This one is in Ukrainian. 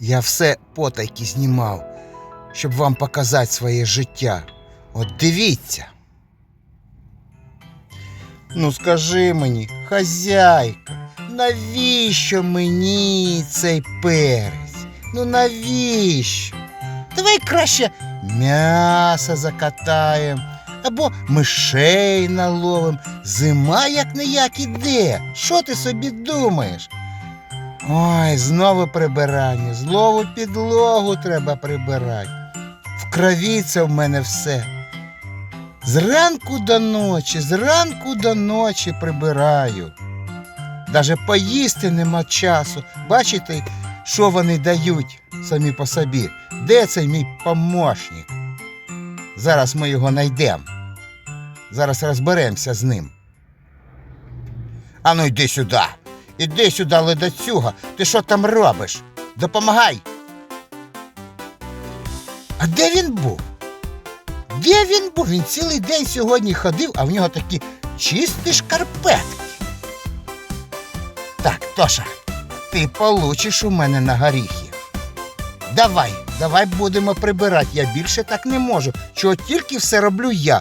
Я все потайки знімав, щоб вам показати своє життя. От дивіться. Ну скажи мені, хазяйка, навіщо мені цей перець? Ну навіщо? Давай краще м'ясо закатаємо або мишей наловим. Зима як не як іде. Що ти собі думаєш? Ой, знову прибирання, знову підлогу треба прибирати. В крові це в мене все. Зранку до ночі, зранку до ночі прибираю. Даже поїсти нема часу. Бачите, що вони дають самі по собі? Де цей мій помощник? Зараз ми його знайдемо. Зараз розберемося з ним. Ану йди сюди. Іди сюди, ледацюга. Ти що там робиш? Допомагай. А де він був? Де він був? Він цілий день сьогодні ходив, а в нього такі чисті шкарпетки. Так, Тоша, ти получиш у мене на горіхи. Давай, давай будемо прибирати. Я більше так не можу. Чого тільки все роблю я.